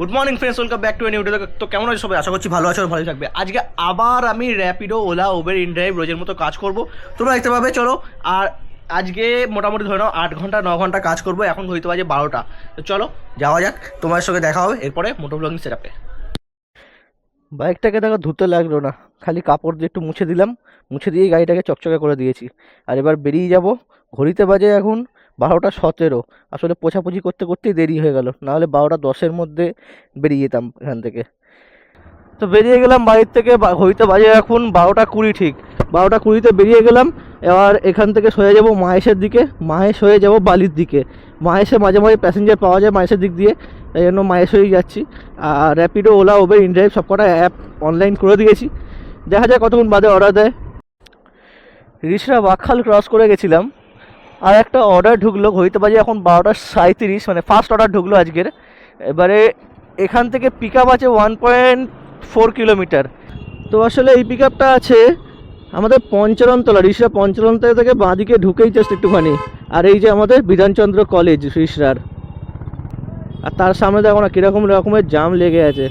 Good morning friends welcome back to an YouTube তো কেমন আছে সবাই? আশা করছি ভালো আছো ভালোই থাকবে। আজকে আবার আমি র্যাপিডো ওলা উবের ইনড্রাইভ রোজের মতো কাজ করব। তোমরা দেখতে পাবে, চলো। আর আজকে মোটামুটি ধরে নাও, আট ঘণ্টা, ন ঘণ্টা কাজ করব। এখন হইতে বাজে বারোটা। তো চলো, যাওয়া যাক। তোমার সঙ্গে দেখা হবে এরপরে মোটো ব্লগিং সেটআপে বাইকটাকে দেখো, ধুতে লাগল না। খালি কাপড় দিয়ে একটু মুছে দিলাম। মুছে দিয়ে গাড়িটাকে চকচকে করে দিয়েছি। আর এবার বেরিয়ে যাব। ঘড়িতে বাজে এখন বারোটা সতেরো। আসলে পোছাপুছি করতে করতেই দেরি হয়ে গেল। নাহলে বারোটা দশের মধ্যে বেরিয়ে যেতাম এখান থেকে। তো বেরিয়ে গেলাম বাড়ির থেকে ঘড়িতে বাজে এখন বারোটা কুড়ি ঠিক। বারোটা কুড়িতে বেরিয়ে গেলাম, এবার এখান থেকে সয়ে যাব মাহেশের দিকে। মাহেশ হয়ে যাব বালির দিকে। মাহেশে মাঝে মাঝে প্যাসেঞ্জার পাওয়া যায় মাহেশের দিক দিয়ে। তাই জন্য মাহেশ হয়েই যাচ্ছি। আর র্যাপিডো ওলা ওবের ইনড্রাইভ সবকটা অ্যাপ অনলাইন করে দিয়েছি। দেখা যায় কতক্ষণ বাদে অর্ডার দেয়। রিসরা বাখাল ক্রস করে গেছিলাম। আর একটা অর্ডার ঢুকলো, ঘড়িতে বাজে এখন বারোটা সাঁত্রিশ মানে ফার্স্ট অর্ডার ঢুকলো আজকের। এবারে এখান থেকে পিক আপ আছে ওয়ান পয়েন্ট ফোর কিলোমিটার তো আসলে এই পিক আপটা আছে আমাদের পঞ্চরণতলা রিসরা পঞ্চরণতলা থেকে বাঁদিকে ঢুকেই জাস্ট একটুখানি। আর এই যে আমাদের বিধানচন্দ্র কলেজ রিসরার আর তার সামনে দেখো না কীরকম রকমের জাম লেগে আছে।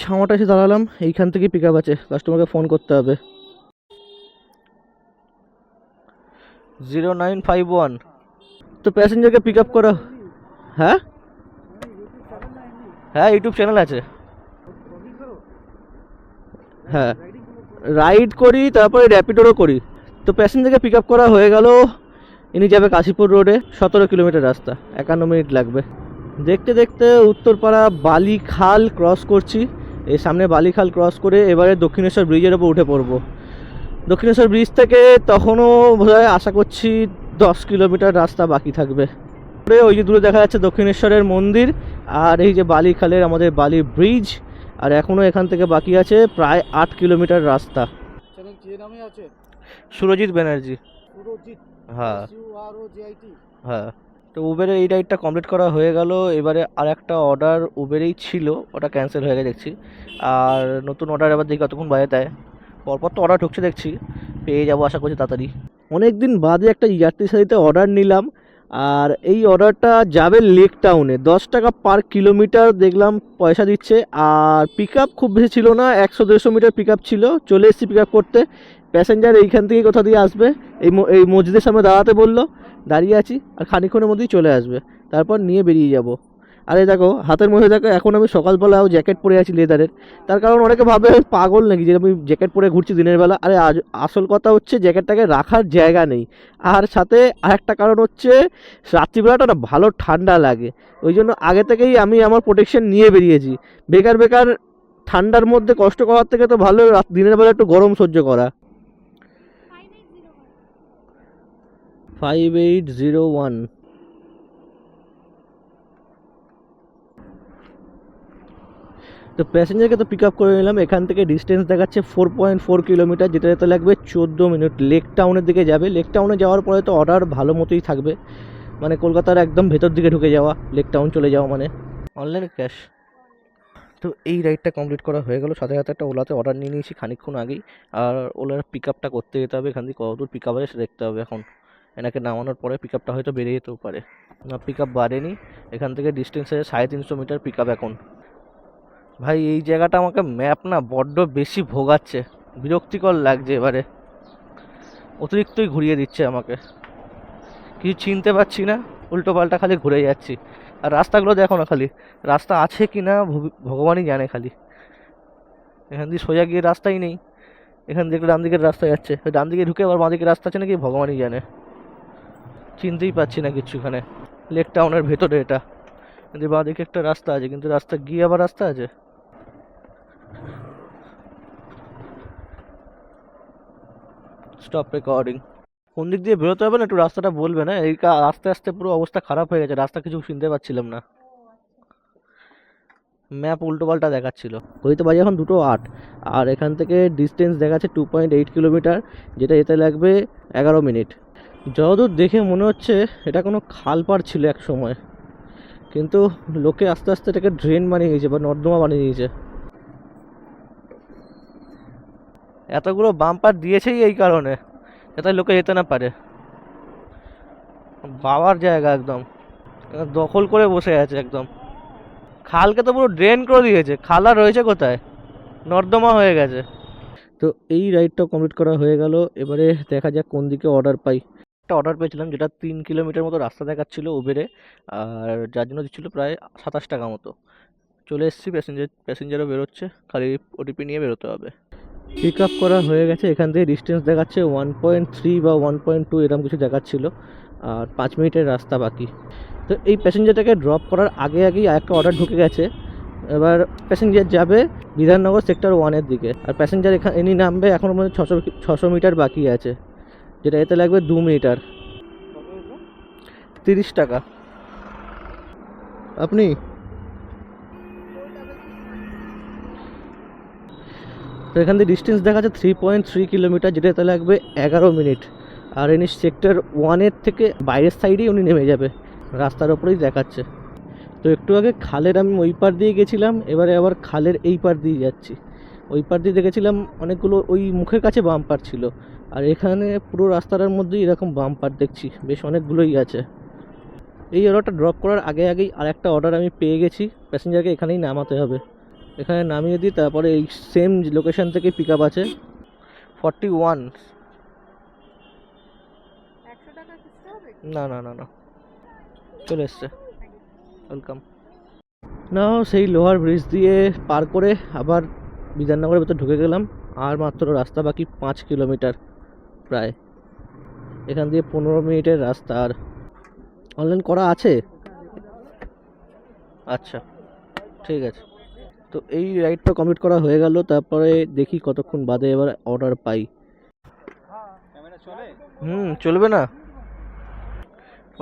ছামাটা এসে দাঁড়ালাম এইখান থেকে পিক আপ আছে কাস্টমারকে ফোন করতে হবে। জিরো নাইন ফাইভ ওয়ান তো প্যাসেঞ্জারকে পিক আপ করো। হ্যাঁ? হ্যাঁ ইউটিউব চ্যানেল আছে। হ্যাঁ। রাইড করি তারপরে র্যাপিডোরও করি। তো প্যাসেঞ্জারকে পিক আপ করা হয়ে গেল। ইনি যাবে কাশীপুর রোডে সতেরো কিলোমিটার রাস্তা একান্ন মিনিট লাগবে। দেখতে দেখতে উত্তরপাড়া বালি খাল ক্রস করছি। এই সামনে বালিখাল ক্রস করে এবারে দক্ষিণেশ্বর ব্রিজের ওপর উঠে পড়ব। দক্ষিণেশ্বর ব্রিজ থেকে তখনও বোধহয় আশা করছি দশ কিলোমিটার রাস্তা বাকি থাকবে। ওই যে দূরে দেখা যাচ্ছে দক্ষিণেশ্বরের মন্দির আর এই যে বালিখালের আমাদের বালি ব্রিজ আর এখনও এখান থেকে বাকি আছে প্রায় আট কিলোমিটার রাস্তা। সুরজিৎ ব্যানার্জি। হ্যাঁ। হ্যাঁ। তো উবেরে এই রাইডটা কমপ্লিট করা হয়ে গেল। এবারে আর একটা অর্ডার উবেরেই ছিল, ওটা ক্যান্সেল হয়ে গেছে দেখছি। আর নতুন অর্ডার এবার দেখি কতক্ষণ বাজে দেয় পরপর তো অর্ডার ঢুকছে দেখছি। পেয়ে যাব আশা করছি তাড়াতাড়ি। অনেক দিন বাদে একটা যাত্রী সাথীতে অর্ডার নিলাম। আর এই অর্ডারটা যাবে লেক টাউনে দশ টাকা পার কিলোমিটার দেখলাম পয়সা দিচ্ছে। আর পিক খুব বেশি ছিল না, একশো দেড়শো মিটার পিক ছিল। চলে এসেছি পিক করতে। প্যাসেঞ্জার এইখান থেকে কোথা দিয়ে আসবে? এই এই মসজিদের সামনে দাঁড়াতে বলল। দাঁড়িয়ে আছি আর খানিক্ষণের মধ্যেই চলে আসবে। তারপর নিয়ে বেরিয়ে যাব। আরে দেখো, হাতের মধ্যে দেখো, এখন আমি সকালবেলাও জ্যাকেট পরে আছি লেদারের। তার কারণ অনেকে ভাবে পাগল নাকি, যে আমি জ্যাকেট পরে ঘুরছি দিনের বেলা। আরে আসল কথা হচ্ছে জ্যাকেটটাকে রাখার জায়গা নেই। আর সাথে আরেকটা কারণ হচ্ছে, রাত্রিবেলাটা না ভালো ঠান্ডা লাগে। ওই জন্য আগে থেকেই আমি আমার প্রোটেকশন নিয়ে বেরিয়েছি। বেকার বেকার ঠান্ডার মধ্যে কষ্ট করার থেকে তো ভালো দিনের বেলা একটু গরম সহ্য করা। ফাইভ এইট জিরো ওয়ান তো প্যাসেঞ্জারকে তো পিক আপ করে নিলাম, এখান থেকে ডিস্টেন্স দেখাচ্ছে ফোর পয়েন্ট ফোর কিলোমিটার যেটা যেতে লাগবে চোদ্দ মিনিট লেক টাউনের দিকে যাবে। লেক টাউনে যাওয়ার পরে তো অর্ডার ভালো মতোই থাকবে। মানে কলকাতার একদম ভেতর দিকে ঢুকে যাওয়া লেক টাউন চলে যাওয়া মানে। অনলাইন ক্যাশ তো এই রাইডটা কমপ্লিট করা হয়ে গেল। সাথে সাথে একটা ওলাতে অর্ডার নিয়ে নিয়েছি খানিকক্ষণ আগেই। আর ওলার পিক আপটা করতে যেতে হবে এখান থেকে। কতদূর পিক আপ আছে দেখতে হবে এখন। এনাকে নামানোর পরে পিক আপটা হয়তো বেড়ে যেতেও পারে। না পিক আপ বাড়েনি। এখান থেকে ডিস্টেন্স আছে সাড়ে তিনশো মিটার পিক আপ এখন। ভাই, এই জায়গাটা আমাকে ম্যাপ না বড্ড বেশি ভোগাচ্ছে। বিরক্তিকর লাগছে এবারে। অতিরিক্তই ঘুরিয়ে দিচ্ছে আমাকে। কিছু চিনতে পারছি না, উল্টো পাল্টা খালি ঘুরে যাচ্ছি। আর রাস্তাগুলো দেখো না খালি। রাস্তা আছে কি না ভগবানই জানে খালি। এখান দিয়ে সোজা গিয়ে রাস্তাই নেই। এখান থেকে ডান দিকের রাস্তা যাচ্ছে। ডান দিকে ঢুকে আবার বাঁ রাস্তা আছে নাকি, ভগবানই জানে। চিনতেই পাচ্ছি না কিছু এখানে লেক টাউনের ভেতরে এটা। কিন্তু বাঁ দিকে একটা রাস্তা আছে, কিন্তু রাস্তা গিয়ে আবার রাস্তা আছে? স্টপ রেকর্ডিং কোন দিক দিয়ে বেরোতে হবে না? একটু রাস্তাটা বলবে, না? এই আস্তে আস্তে পুরো অবস্থা খারাপ হয়ে গেছে। রাস্তা কিছু চিনতে পারছিলাম না। ম্যাপ উল্টো পাল্টা দেখাচ্ছিল। ঘড়িতে বাজে এখন দুটো আট। আর এখান থেকে ডিস্টেন্স দেখাচ্ছে টু পয়েন্ট এইট কিলোমিটার যেটা যেতে লাগবে এগারো মিনিট যতদূর দেখে মনে হচ্ছে, এটা কোনো খাল পার ছিল এক সময়। কিন্তু লোকে আস্তে আস্তে এটাকে ড্রেন বানিয়ে দিয়েছে বা নর্দমা বানিয়ে দিয়েছে এতগুলো বাম্পার দিয়েছেই এই কারণে, যাতে লোকে যেতে না পারে। বাবার জায়গা একদম। দখল করে বসে আছে একদম। খালকে তো পুরো ড্রেন করে দিয়েছে। খাল রয়েছে কোথায়? নর্দমা হয়ে গেছে। তো এই রাইডটা কমপ্লিট করা হয়ে গেল। এবারে দেখা যাক কোন দিকে অর্ডার পাই। একটা অর্ডার পেয়েছিলাম যেটা তিন কিলোমিটার মতো রাস্তা দেখাচ্ছিল উবেরে আর যার জন্য দিচ্ছিল প্রায় সাতাশ টাকা মতো। চলে এসেছি প্যাসেঞ্জার প্যাসেঞ্জারও বেরোচ্ছে, খালি ওটিপি নিয়ে বেরোতে হবে। পিক আপ করা হয়ে গেছে, এখান থেকে ডিস্টেন্স দেখাচ্ছে ওয়ান পয়েন্ট থ্রি বা ওয়ান পয়েন্ট টু এরকম কিছু দেখাচ্ছিলো, আর পাঁচ মিনিটের রাস্তা বাকি। তো এই প্যাসেঞ্জারটাকে ড্রপ করার আগে আগেই আরেকটা অর্ডার ঢুকে গেছে। এবার প্যাসেঞ্জার যাবে বিধাননগর সেক্টর ওয়ানের দিকে, আর প্যাসেঞ্জার এখানে এনি নামবে এখনও মধ্যে ছশো ছশো মিটার বাকি আছে। যেটা এতে লাগবে দু মিটার। তিরিশ টাকা। আপনি? তো এখান থেকে ডিস্টেন্স দেখাচ্ছে থ্রি পয়েন্ট থ্রি কিলোমিটার যেটা এতে লাগবে এগারো মিনিট। আর ইনি সেক্টর ওয়ানের থেকে বাইরের সাইডেই উনি নেমে যাবে। রাস্তার ওপরেই দেখাচ্ছে। তো একটু আগে খালের আমি ওই পার দিয়ে গেছিলাম, এবারে আবার খালের এই পার দিয়ে যাচ্ছি। ওই পার দিয়ে দেখেছিলাম অনেকগুলো, ওই মুখের কাছে বাম্পার ছিল। আর এখানে পুরো রাস্তাটার মধ্যেই এরকম বাম্পার দেখছি। বেশ অনেকগুলোই আছে। এই অর্ডারটা ড্রপ করার আগে আগেই আর একটা অর্ডার আমি পেয়ে গেছি। প্যাসেঞ্জারকে এখানেই নামাতে হবে। এখানে নামিয়ে দিই তারপরে এই সেম লোকেশন থেকে পিক আপ আছে ফর্টি ওয়ান না না না না। চলে এসছে। ওয়েলকাম না সেই লোহার ব্রিজ দিয়ে পার করে আবার বিধাননগরের ভেতর ঢুকে গেলাম। আর মাত্র রাস্তা বাকি পাঁচ কিলোমিটার প্রায়। এখান দিয়ে পনেরো মিনিটের রাস্তা আর অনলাইন করা আছে? আচ্ছা ঠিক আছে। তো এই রাইডটা কমপ্লিট করা হয়ে গেল, তারপরে দেখি কতক্ষণ বাদে এবার অর্ডার পাই। হুম, চলবে না?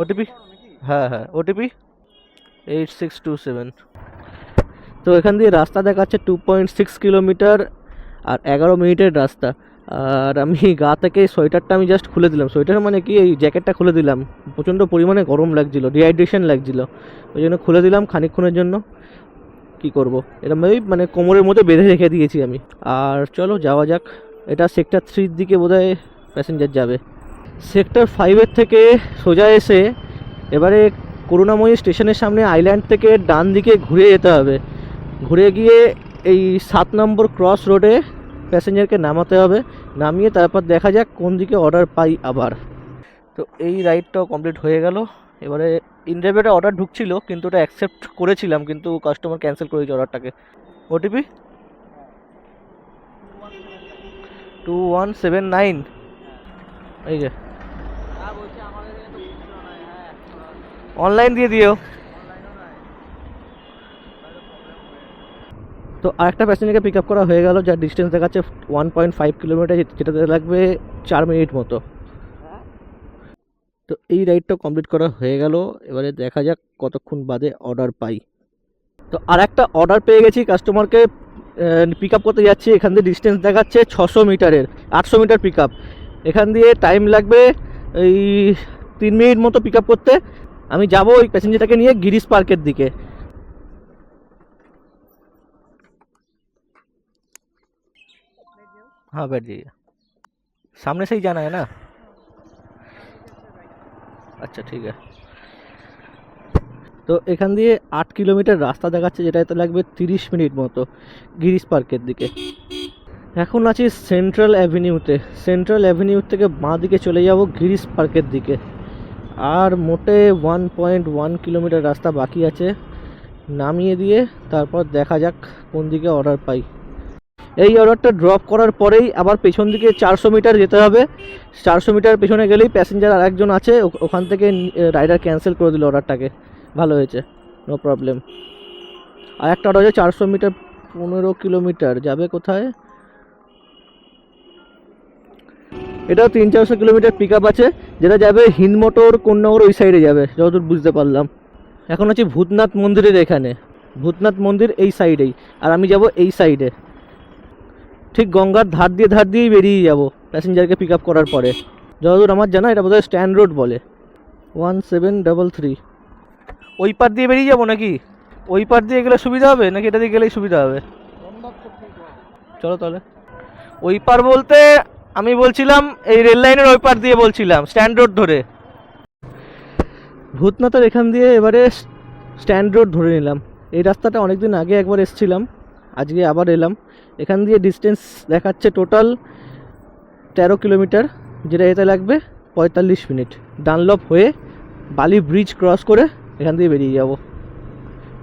ওটিপি হ্যাঁ হ্যাঁ OTP eight six two seven তো এখান দিয়ে রাস্তা দেখাচ্ছে টু পয়েন্ট সিক্স কিলোমিটার আর এগারো মিনিটের রাস্তা। আর আমি গা থেকে সোয়েটারটা আমি জাস্ট খুলে দিলাম। সোয়েটার মানে কি? এই জ্যাকেটটা খুলে দিলাম। প্রচণ্ড পরিমাণে গরম লাগছিল ডিহাইড্রেশন লাগছিল। ওই জন্য খুলে দিলাম খানিকক্ষণের জন্য। কি করব? এরকমভাবেই মানে কোমরের মধ্যে বেঁধে রেখে দিয়েছি আমি। আর চলো যাওয়া যাক। এটা সেক্টর থ্রির দিকে বোধহয় প্যাসেঞ্জার যাবে। সেক্টর ফাইভের থেকে সোজা এসে এবারে করুণাময়ী স্টেশনের সামনে আইল্যান্ড থেকে ডান দিকে ঘুরে যেতে হবে। ঘুরে গিয়ে এই সাত নম্বর ক্রস রোডে প্যাসেঞ্জারকে নামাতে হবে। নামিয়ে তারপর দেখা যাক কোন দিকে অর্ডার পাই আবার। তো এই রাইডটাও কমপ্লিট হয়ে গেল। এবারে ইন্টারভিউটা অর্ডার ঢুকছিল কিন্তু ওটা অ্যাকসেপ্ট করেছিলাম কিন্তু কাস্টমার ক্যান্সেল করে করেছে অর্ডারটাকে OTP two one seven nine এই যে। অনলাইন দিয়ে দিও। তো আরেকটা প্যাসেঞ্জারকে পিক আপ করা হয়ে গেল, যার ডিস্টেন্স দেখাচ্ছে ওয়ান পয়েন্ট ফাইভ কিলোমিটার যেটাতে লাগবে চার মিনিট মতো। তো এই রাইডটা কমপ্লিট করা হয়ে গেল। এবারে দেখা যাক কতক্ষণ বাদে অর্ডার পাই। তো আর একটা অর্ডার পেয়ে গেছি কাস্টমারকে পিক আপ করতে যাচ্ছি। এখান দিয়ে ডিস্টেন্স দেখাচ্ছে ছশো মিটারের, আটশো মিটার পিক আপ এখান দিয়ে টাইম লাগবে এই তিন মিনিট মতো পিক আপ করতে। আমি যাব ওই প্যাসেঞ্জারটাকে নিয়ে গিরিশ পার্কের দিকে। हाँ बैठ जाइए सामने से ही जाना है ना আচ্ছা ঠিক আছে তো এখান দিয়ে আট কিলোমিটার রাস্তা দেখাচ্ছে যেটা এতে লাগবে তিরিশ মিনিট মতো গিরিশ পার্কের দিকে এখন আছি সেন্ট্রাল অ্যাভিনিউতে সেন্ট্রাল অ্যাভিনিউ থেকে বাঁ দিকে চলে যাব গিরিশ পার্কের দিকে আর মোটে ওয়ান পয়েন্ট ওয়ান কিলোমিটার রাস্তা বাকি আছে নামিয়ে দিয়ে তারপর দেখা যাক কোন দিকে অর্ডার পাই এই অর্ডারটা ড্রপ করার পরেই আবার পেছন দিকে চারশো মিটার যেতে হবে। চারশো মিটার পেছনে গেলেই প্যাসেঞ্জার আর একজন আছে ওখান থেকে রাইডার ক্যান্সেল করে দিল অর্ডারটাকে ভালো হয়েছে নো প্রবলেম আর একটা অর্ডার আছে চারশো মিটার পনেরো কিলোমিটার যাবে কোথায়? এটাও তিন চারশো কিলোমিটার পিক আছে, যেটা যাবে হিন্দমোটর কোন্নগর ওই সাইডে যাবে, যতদূর বুঝতে পারলাম। এখন আছি ভূতনাথ মন্দিরের এখানে। ভূতনাথ মন্দির এই সাইডেই আর আমি যাব এই সাইডে ঠিক গঙ্গার ধার দিয়ে ধার দিয়েই বেরিয়ে যাব প্যাসেঞ্জারকে পিক আপ করার পরে। যতদূর আমার জানা, এটা বোধহয় স্ট্যান্ড রোড বলে। One seven double three. ওই পার দিয়ে বেরিয়ে যাব নাকি? ওই পার দিয়ে গেলে সুবিধা হবে, নাকি এটা দিয়ে গেলেই সুবিধা হবে? চলো তাহলে। ওই পার বলতে আমি বলছিলাম, এই রেল লাইনের ওই পার দিয়ে বলছিলাম স্ট্যান্ড রোড ধরে। ভূতনাথের এখান দিয়ে এবারে স্ট্যান্ড রোড ধরে নিলাম। এই রাস্তাটা অনেকদিন আগে একবার এসেছিলাম। আজকে আবার এলাম। এখান দিয়ে ডিস্টেন্স দেখাচ্ছে টোটাল তেরো কিলোমিটার, যেটা এতে লাগবে পঁয়তাল্লিশ মিনিট। ডানলপ হয়ে বালি ব্রিজ ক্রস করে এখান দিয়ে বেরিয়ে যাব।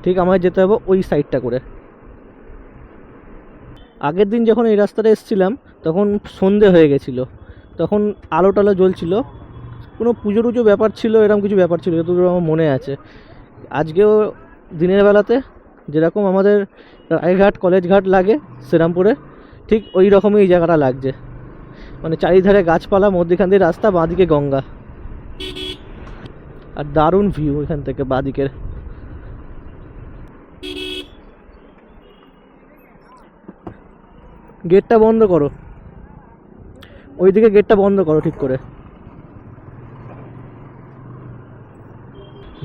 ঠিক আমায় যেতে হবে ওই সাইডটা করে। আগের দিন যখন এই রাস্তাটা এসেছিলাম, তখন সন্ধে হয়ে গেছিল। তখন আলো টালো জ্বলছিল। কোনো পুজো টুজো ব্যাপার ছিল এরকম কিছু ব্যাপার ছিল, যতদূর আমার মনে আছে। আজকেও দিনের বেলাতে যেরকম আমাদের রায়ঘাট কলেজ ঘাট লাগে শ্রীরামপুরে, ঠিক ওই রকমই এই জায়গাটা লাগছে। মানে চারিধারে গাছপালা, মধ্যখান দিয়ে রাস্তা, বাঁদিকে গঙ্গা। আর দারুণ ভিউ এখান থেকে বাঁদিকের। গেটটা বন্ধ করো। ওইদিকে গেটটা বন্ধ করো ঠিক করে।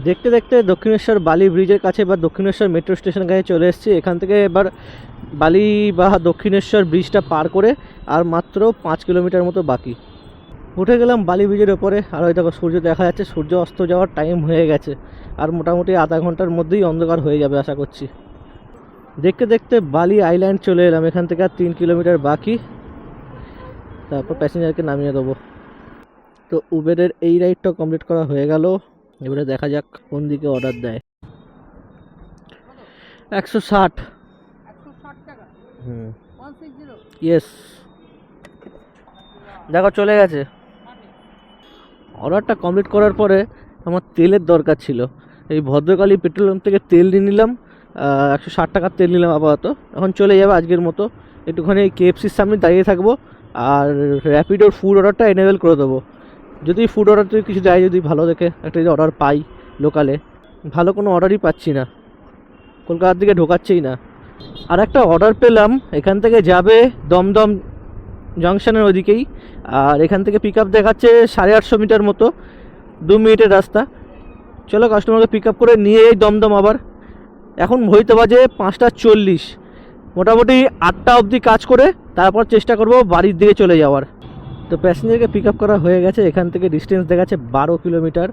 দেখতে দেখতে দক্ষিণেশ্বর বালি ব্রিজের কাছে বা দক্ষিণেশ্বর মেট্রো স্টেশন কাছে চলে এসেছি। এখান থেকে এবার বালি বা দক্ষিণেশ্বর ব্রিজটা পার করে আর মাত্র পাঁচ কিলোমিটার মতো বাকি। উঠে গেলাম বালি ব্রিজের ওপরে। আর ওই দেখো, সূর্য দেখা যাচ্ছে। সূর্য অস্ত যাওয়ার টাইম হয়ে গেছে। আর মোটামুটি আধা ঘণ্টার মধ্যেই অন্ধকার হয়ে যাবে আশা করছি। দেখতে দেখতে বালি আইল্যান্ড চলে এলাম। এখান থেকে আর তিন কিলোমিটার বাকি। তারপর প্যাসেঞ্জারকে নামিয়ে দেবো। তো উবেরের এই রাইডটা কমপ্লিট করা হয়ে গেল। এবারে দেখা যাক কোন দিকে অর্ডার দেয়। একশো ষাট। হুম। ইয়েস দেখো চলে গেছে। অর্ডারটা কমপ্লিট করার পরে আমার তেলের দরকার ছিল। এই ভদ্রকালী পেট্রোলিয়াম থেকে তেল নিয়ে নিলাম একশো ষাট টাকার তেল নিলাম আপাতত। এখন চলে যাবে আজকের মতো। একটুখানি কেএফসির সামনে দাঁড়িয়ে থাকব আর র্যাপিডোর ফুড অর্ডারটা এনেবেল করে দেবো। যদি ফুড অর্ডার যদি কিছু দেয় যদি ভালো দেখে একটা যদি অর্ডার পাই লোকালে ভালো কোনো অর্ডারই পাচ্ছি না। কলকাতার দিকে ঢোকাচ্ছেই না। আর একটা অর্ডার পেলাম, এখান থেকে যাবে দমদম জংশনের ওদিকেই, আর এখান থেকে পিক আপ দেখাচ্ছে সাড়ে আটশো মিটার মতো, দু মিনিটের রাস্তা। চলো কাস্টমারকে পিক আপ করে নিয়ে এই দমদম আবার। এখন হইতে বাজে পাঁচটা চল্লিশ। মোটামুটি আটটা অবধি কাজ করে, তারপর চেষ্টা করব বাড়ির দিকে চলে যাওয়ার। তো প্যাসেঞ্জারকে পিক আপ করা হয়ে গেছে। এখান থেকে ডিস্টেন্স দেখাচ্ছে বারো কিলোমিটার।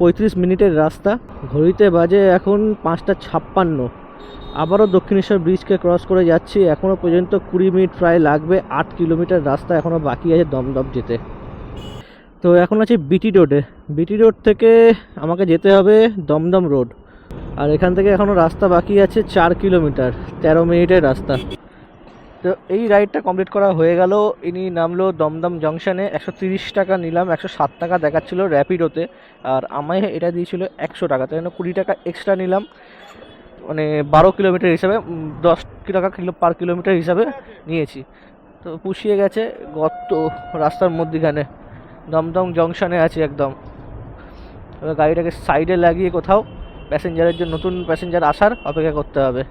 পঁয়ত্রিশ মিনিটের রাস্তা। ঘড়িতে বাজে এখন পাঁচটা ছাপ্পান্ন। আবারও দক্ষিণেশ্বর ব্রিজকে ক্রস করে যাচ্ছি। এখনও পর্যন্ত কুড়ি মিনিট প্রায় লাগবে। আট কিলোমিটার রাস্তা এখনও বাকি আছে দমদম যেতে। তো এখন আছি বিটি রোডে বিটি রোড থেকে আমাকে যেতে হবে দমদম রোড আর এখান থেকে এখনও রাস্তা বাকি আছে চার কিলোমিটার। তেরো মিনিটের রাস্তা। তো এই রাইডটা কমপ্লিট করা হয়ে গেল। ইনি নামলো দমদম জংশনে একশো তিরিশ টাকা নিলাম, একশো সাত টাকা দেখাচ্ছিল র্যাপিডোতে আর আমায় এটা দিয়েছিল একশো টাকা, তাই জন্য কুড়ি টাকা এক্সট্রা নিলাম। মানে বারো কিলোমিটার হিসাবে দশ টাকা কিলো পার কিলোমিটার হিসাবে নিয়েছি। তো পুষিয়ে গেছে গত রাস্তার মধ্যিখানে। দমদম জংশনে আছে একদম। গাড়িটাকে সাইডে লাগিয়ে কোথাও প্যাসেঞ্জারের জন্য, নতুন প্যাসেঞ্জার আসার অপেক্ষা করতে হবে।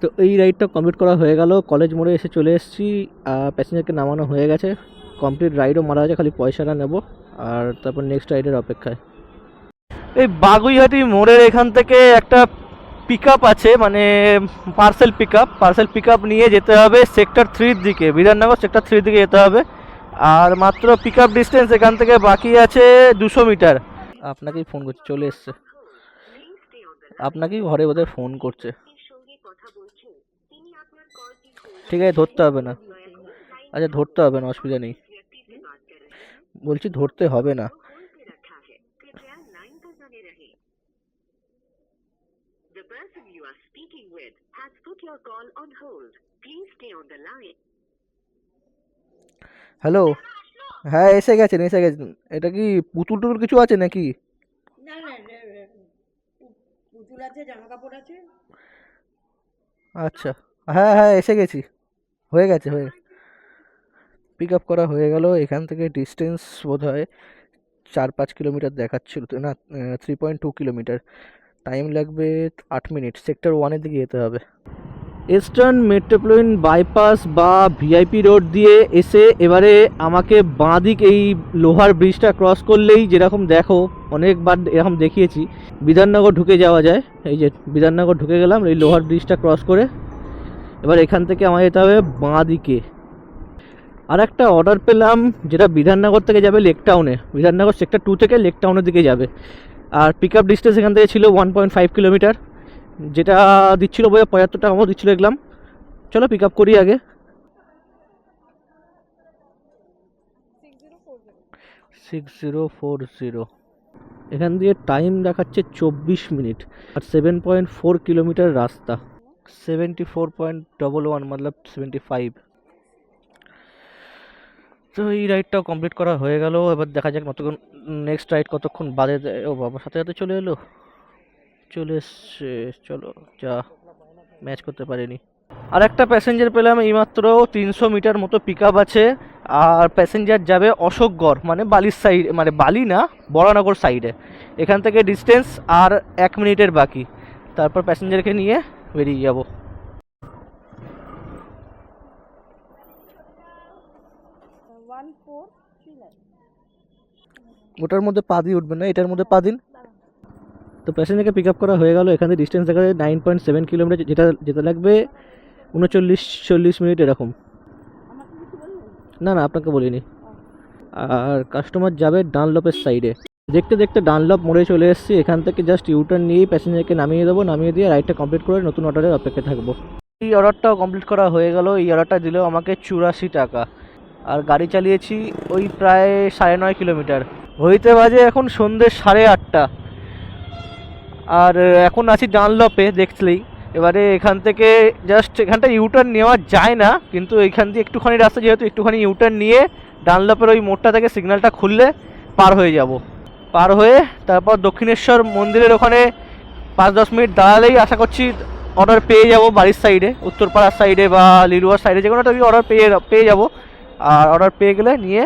তো এই রাইডটা কমপ্লিট করা হয়ে গেল। কলেজ মোড়ে এসে চলে এসেছি। প্যাসেঞ্জারকে নামানো হয়ে গেছে। কমপ্লিট রাইডও মারা আছে খালি পয়সাটা নেব। আর তারপর নেক্সট রাইডের অপেক্ষায়। এই বাগুইহাটি মোড়ের এখান থেকে একটা পিক আছে মানে parcel pick up parcel pick up নিয়ে যেতে হবে সেক্টর থ্রির দিকে। বিধাননগর সেক্টর থ্রির দিকে যেতে হবে। আর মাত্র পিক আপ ডিস্টেন্স এখান থেকে বাকি আছে দুশো মিটার। আপনাকেই ফোন করছে চলে এসছে। আপনাকেই ঘরে বোধহয় ফোন করছে। ঠিক আছে ধরতে হবে না। আচ্ছা ধরতে হবে না অসুবিধা নেই। বলছি ধরতে হবে না. হ্যালো হ্যাঁ এসে গেছেন এসে গেছেন। এটা কি পুতুল টুতুল কিছু আছে নাকি? পুতুল আছে জামা কাপড় আছে। আচ্ছা। হ্যাঁ হ্যাঁ এসে গেছি। হয়ে গেছে, হয়ে পিক আপ করা হয়ে গেল। এখান থেকে ডিস্টেন্স বোধ হয় চার পাঁচ কিলোমিটার দেখাচ্ছিল না three point two kilometre time লাগবে আট মিনিট সেক্টর ওয়ানের দিকে যেতে হবে। ইস্টার্ন মেট্রোপলিন বাইপাস বা ভিআইপি রোড দিয়ে এসে এবারে আমাকে বাঁ দিক এই লোহার ব্রিজটা ক্রস করলেই যেরকম দেখো, অনেকবার এরকম দেখিয়েছি। বিধাননগর ঢুকে যাওয়া যায়। এই যে বিধাননগর ঢুকে গেলাম, এই লোহার ব্রিজটা ক্রস করে এবার এখান থেকে আমার যেতে হবে বাঁ দিকে আর একটা অর্ডার পেলাম, যেটা বিধাননগর থেকে যাবে লেক টাউনে বিধাননগর সেক্টর টু থেকে লেক টাউনের দিকে যাবে। আর পিক আপ ডিস্টেন্স এখান থেকে ছিল ওয়ান পয়েন্ট ফাইভ কিলোমিটার যেটা দিচ্ছিল বোধহয় পঁচাত্তর টাকা মতো দিচ্ছিল দেখলাম। চলো পিক আপ করি আগে। সিক্স জিরো ফোর জিরো এখান দিয়ে টাইম দেখাচ্ছে চব্বিশ মিনিট, আর সেভেন পয়েন্ট ফোর কিলোমিটার রাস্তা। Seventy four point double one মতলব সেভেন্টি ফাইভ তো এই রাইডটাও কমপ্লিট করা হয়ে গেল, এবার দেখা যাক কতক্ষণ নেক্সট রাইড কতক্ষণ বাদে। ও বাবা, সাথে সাথে চলে এলো? চলে এসছে, চলো যা ম্যাচ করতে পারিনি। আর একটা প্যাসেঞ্জার পেলাম এইমাত্র তিনশো মিটার মতো পিক আছে, আর প্যাসেঞ্জার যাবে অশোকগড় মানে বালির সাইড মানে বালি না, বরানগর সাইডে এখান থেকে ডিস্টেন্স আর এক মিনিটের বাকি। তারপর প্যাসেঞ্জারকে নিয়ে বেরিয়ে যাব। ওটার মধ্যে পা দিয়ে উঠবেন না এটার মধ্যে পা দিন। তো প্যাসেঞ্জারকে পিক আপ করা হয়ে গেল এখান থেকে ডিস্টেন্স দেখা যায় নাইন পয়েন্ট সেভেন কিলোমিটার যেটা যেতে লাগবে উনচল্লিশ চল্লিশ মিনিট এরকম। না না আপনাকে বলিনি। আর কাস্টমার যাবে ডানলপের সাইডে দেখতে দেখতে ডানলপ মোড়ে চলে এসেছি। এখান থেকে জাস্ট ইউটার্ন নিয়েই প্যাসেঞ্জারকে নামিয়ে দেবো। নামিয়ে দিয়ে রাইডটা কমপ্লিট করে নতুন অর্ডারের অপেক্ষায় থাকব। এই অর্ডারটাও কমপ্লিট করা হয়ে গেল। এই অর্ডারটা দিলেও আমাকে চুরাশি টাকা। আর গাড়ি চালিয়েছি ওই প্রায় সাড়ে নয় কিলোমিটার। হইতে বাজে এখন সন্ধ্যে সাড়ে আটটা। আর এখন আছি ডানলপে দেখলেই। এবারে এখান থেকে জাস্ট এখানটা ইউটার্ন নেওয়া যায় না, কিন্তু এখান দিয়ে একটুখানি রাস্তা, যেহেতু একটুখানি ইউটার্ন নিয়ে ডানলপের ওই মোড়টা থেকে সিগন্যালটা খুললে পার হয়ে যাব। পার হয়ে তারপর দক্ষিণেশ্বর মন্দিরের ওখানে পাঁচ, দশ মিনিট দাঁড়ালেই আশা করছি অর্ডার পেয়ে যাব বাড়ির সাইডে উত্তরপাড়ার সাইডে বা লিলুয়ার সাইডে যে কোনো একটা অর্ডার পেয়ে পেয়ে যাব। আর অর্ডার পেয়ে গেলে নিয়ে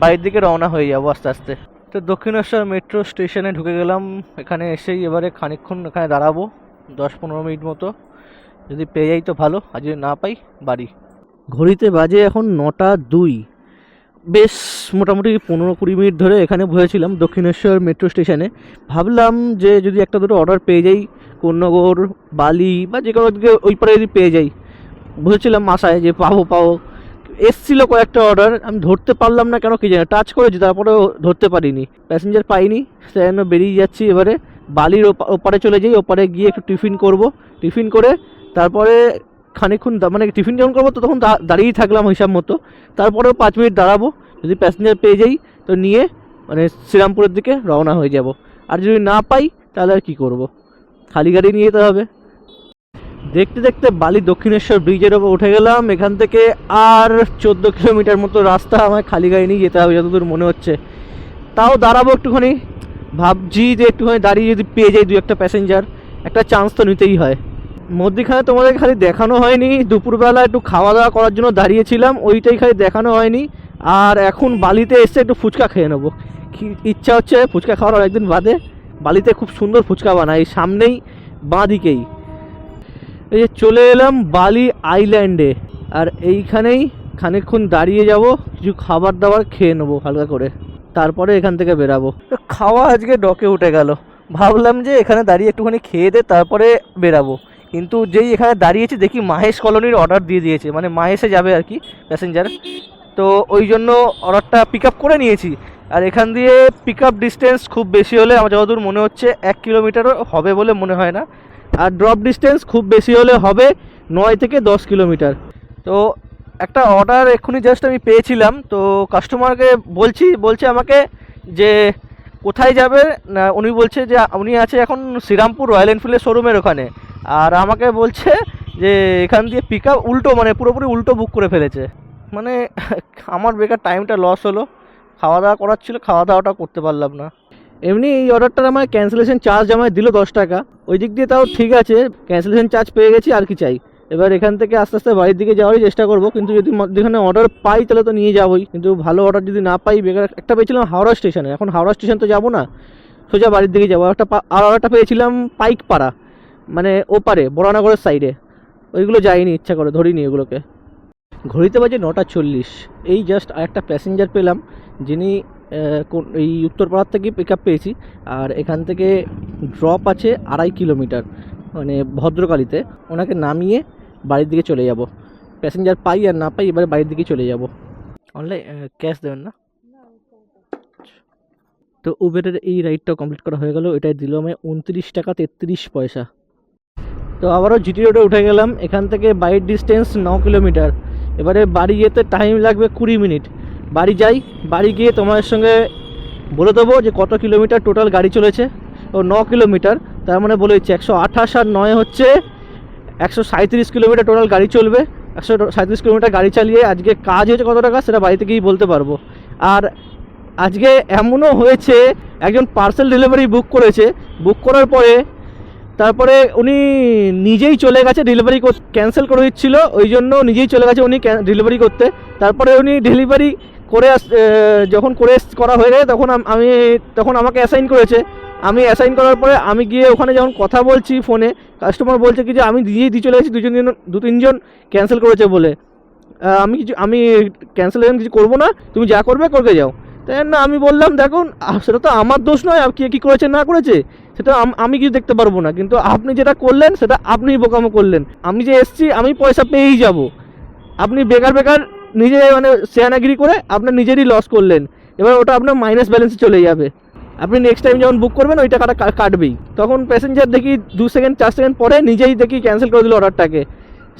বাড়ির দিকে রওনা হয়ে যাব আস্তে আস্তে। তো দক্ষিণেশ্বর মেট্রো স্টেশনে ঢুকে গেলাম, এখানে এসেই এবারে খানিকক্ষণ এখানে দাঁড়াবো, দশ, পনেরো মিনিট মতো। যদি পেয়ে যাই তো ভালো, আর যদি না পাই, বাড়ি। ঘড়িতে বাজে এখন নটা দুই। বেশ মোটামুটি পনেরো কুড়ি মিনিট ধরে এখানে বসেছিলাম দক্ষিণেশ্বর মেট্রো স্টেশনে ভাবলাম যে যদি একটা দুটো অর্ডার পেয়ে যাই, কোন্নগর, বালি বা যে কোনো দিকে ওই পারে যদি পেয়ে যাই। বসেছিলাম আশায় যে পাবো পাবো। এসছিল কয়েকটা অর্ডার আমি ধরতে পারলাম না কেন কি জানি টাচ করেছি, তারপরেও ধরতে পারিনি। প্যাসেঞ্জার পাইনি সেই জন্য বেরিয়ে যাচ্ছি এবারে। বালির ওপা- ওপারে চলে যাই, ওপারে গিয়ে একটু টিফিন করব। টিফিন করে তারপরে খানিকক্ষণ দা- মানে টিফিন যখন করব তো তখন দাঁড়িয়েই থাকলাম হিসাব মতো। তারপরেও পাঁচ মিনিট দাঁড়াবো। যদি প্যাসেঞ্জার পেয়ে যাই, তো নিয়ে মানে শ্রীরামপুরের দিকে রওনা হয়ে যাব। আর যদি না পাই, তাহলে আর কী করব? খালি গাড়ি নিয়ে যেতে হবে। দেখতে দেখতে বালি দক্ষিণেশ্বর ব্রিজের ওপর উঠে গেলাম। এখান থেকে আর চোদ্দ কিলোমিটার মতো রাস্তা আমায় খালি গাড়ি নিয়ে যেতে হবে, যতদূর মনে হচ্ছে। তাও দাঁড়াবো একটুখানি। ভাবছি যে একটুখানি দাঁড়িয়ে যদি পেয়ে যাই দু একটা প্যাসেঞ্জার একটা চান্স তো নিতেই হয়। মধ্যিখানে তোমাদের খালি দেখানো হয়নি, দুপুরবেলা একটু খাওয়া দাওয়া করার জন্য দাঁড়িয়েছিলাম, ওইটাই খালি দেখানো হয়নি, আর এখন বালিতে এসে একটু ফুচকা খেয়ে নেব। ইচ্ছা হচ্ছে ফুচকা খাওয়ার একদিন বাদে, বালিতে খুব সুন্দর ফুচকা বানায় এই সামনেই বাঁ দিকেই এই যে চলে এলাম বালি আইল্যান্ডে, আর এইখানেই খানিকক্ষণ দাঁড়িয়ে যাব, কিছু খাবার দাবার খেয়ে নেব হালকা করে, তারপরে এখান থেকে বেরাবো। খাওয়া আজকে ডকে উঠে গেল, ভাবলাম যে এখানে দাঁড়িয়ে একটুখানি খেয়ে দে, তারপরে বেরাবো। কিন্তু যেই এখানে দাঁড়িয়েছি, দেখি মাহেশ কলোনির অর্ডার দিয়ে দিয়েছে। মানে মাহেশে যাবে আর কি প্যাসেঞ্জার তো ওই জন্য অর্ডারটা পিক আপ করে নিয়েছি। আর এখান দিয়ে পিক আপ ডিস্টেন্স খুব বেশি হলে আমার যতদূর মনে হচ্ছে, এক কিলোমিটারও হবে বলে মনে হয় না। আর ড্রপ ডিস্টেন্স খুব বেশি হলে হবে নয় থেকে দশ কিলোমিটার। তো একটা অর্ডার এক্ষুনি জাস্ট আমি পেয়েছিলাম। তো কাস্টমারকে বলছি, বলছে আমাকে যে কোথায় যাবে? না, উনি বলছে যে, উনি আছে এখন শ্রীরামপুর রয়্যাল এনফিল্ডের শোরুমের ওখানে। আর আমাকে বলছে যে এখান দিয়ে পিক আপ উল্টো মানে পুরোপুরি উল্টো বুক করে ফেলেছে। মানে আমার বেকার টাইমটা লস হলো। খাওয়া দাওয়া করার ছিল, খাওয়া দাওয়াটা করতে পারলাম না। এমনি এই অর্ডারটার আমার ক্যান্সেলেশন চার্জ আমায় দিল দশ টাকা। ওই দিক দিয়ে তাও ঠিক আছে ক্যান্সেলেশন চার্জ পেয়ে গেছি, আর কি চাই? এবার এখান থেকে আস্তে আস্তে বাড়ির দিকে যাওয়ারই চেষ্টা করব, কিন্তু যদি যেখানে অর্ডার পাই তাহলে তো নিয়ে যাবোই। কিন্তু ভালো অর্ডার যদি না পাই, বেকার একটা পেয়েছিলাম হাওড়া স্টেশনে এখন হাওড়া স্টেশন তো যাব না। সোজা বাড়ির দিকে যাব। একটা আর একটা পেয়েছিলাম পাইকপাড়া। মানে ওপারে বড়ানগরের সাইডে ওইগুলো যাইনি ইচ্ছা করে ধরিনি ওগুলোকে ঘড়িতে বাজে নটা চল্লিশ। এই জাস্ট আরেকটা প্যাসেঞ্জার পেলাম যিনি কোন- এই উত্তরপাড়ার থেকে পিক আপ পেয়েছি। আর এখান থেকে ড্রপ আছে আড়াই কিলোমিটার মানে ভদ্রকালীতে। ওনাকে নামিয়ে বাড়ির দিকে চলে যাব। প্যাসেঞ্জার পাই আর না পাই এবারে বাড়ির দিকে চলে যাব। অনলাইন ক্যাশ দেবেন না? তো উবেরের এই রাইডটাও কমপ্লিট করা হয়ে গেল। এটাই দিল আমি উনত্রিশ টাকা তেত্রিশ পয়সা। তো আবারও জিটি রোডে উঠে গেলাম। এখান থেকে বাইক ডিস্টেন্স ন কিলোমিটার। এবারে বাড়ি যেতে টাইম লাগবে কুড়ি মিনিট। বাড়ি যাই, বাড়ি গিয়ে তোমার সঙ্গে বলে দেবো যে কত কিলোমিটার টোটাল গাড়ি চলেছে। ও ন কিলোমিটার, তার মানে বলে দিচ্ছি একশো আঠাশ আর নয় হচ্ছে একশো সাঁত্রিশ কিলোমিটার টোটাল গাড়ি চলবে। একশো সাঁত্রিশ কিলোমিটার গাড়ি চালিয়ে আজকে কাজ হয়েছে কত টাকা সেটা বাড়িতে গিয়েই বলতে পারব। আর আজকে এমনও হয়েছে, একজন পার্সেল ডেলিভারি বুক করেছে। বুক করার পরে তারপরে উনি নিজেই চলে গেছে ডেলিভারি ক্যান্সেল করে দিচ্ছিল, ওই জন্য নিজেই চলে গেছে উনি ডেলিভারি করতে। তারপরে উনি ডেলিভারি করে আস- যখন করে করা হয়ে গেছে, তখন আমি তখন আমাকে অ্যাসাইন করেছে। আমি অ্যাসাইন করার পরে আমি গিয়ে ওখানে যখন কথা বলছি ফোনে কাস্টমার বলছে কি যে, আমি দিয়েই দিয়ে চলে গেছি দুজন দু তিনজন ক্যান্সেল করেছে বলে। আমি কিছু আমি ক্যান্সেলেশন কিছু করব না, তুমি যা করবে, করতে যাও। তাই না, আমি বললাম, দেখুন সেটা তো আমার দোষ নয়, আর কে কী করেছে, না করেছে? সেটা আমি কিছু দেখতে পারব না। কিন্তু আপনি যেটা করলেন, সেটা আপনিই বোকামো করলেন। আমি যে এসছি, আমি পয়সা পেয়েই যাব। আপনি বেকার বেকার নিজে মানে শেয়ানাগিরি করে আপনার নিজেরই লস করলেন। এবার ওটা আপনার মাইনাস ব্যালেন্সে চলে যাবে। আপনি নেক্সট টাইম যখন বুক করবেন, ওই টাকাটা কাটবেই। তখন প্যাসেঞ্জার দেখি দু সেকেন্ড চার সেকেন্ড পরে নিজেই দেখি ক্যান্সেল করে দিল অর্ডারটাকে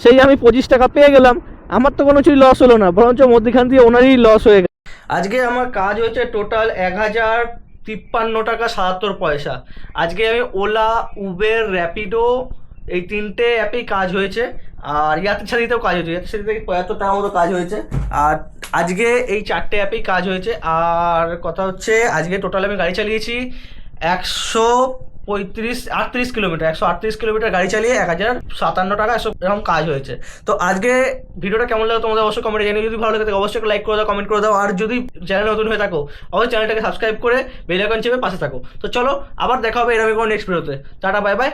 সেই আমি পঁচিশ টাকা পেয়ে গেলাম। আমার তো কোনো কিছুই লস হলো না, বরঞ্চ মধ্যখান দিয়ে ওনারই লস হয়ে গেল। আজকে আমার কাজ হয়েছে টোটাল এক হাজার তিপ্পান্ন টাকা সাতাত্তর পয়সা। আজকে আমি ওলা, উবের, র্যাপিডো এই তিনটে অ্যাপেই কাজ হয়েছে। আর ইয়াতে সাথীতেও কাজ হয়েছে ইয়াত্রী সাথীতে পঁয়াত্তর টাকার মতো কাজ হয়েছে। আর আজকে এই চারটে অ্যাপেই কাজ হয়েছে। আর কথা হচ্ছে, আজকে টোটাল আমি গাড়ি চালিয়েছি একশো পঁয়ত্রিশ, আটত্রিশ কিলোমিটার, একশো আটত্রিশ কিলোমিটার গাড়ি চালিয়ে এক হাজার সাতান্ন টাকা এসব এরকম কাজ হয়েছে। তো আজকে ভিডিওটা কেমন লাগল তোমাদের অবশ্যই কমেন্টে জানিয়ে যদি ভালো লাগে থাকে অবশ্যই লাইক করে দাও কমেন্ট করে দাও। আর যদি চ্যানেল নতুন হয়ে থাকো, অবশ্যই চ্যানেলটাকে সাবস্ক্রাইব করে বেল আইকন চেপে পাশে থাকো। তো চলো, আবার দেখা হবে এরকম কোনো নেক্সট ভিডিওতে টাটা বাই বাই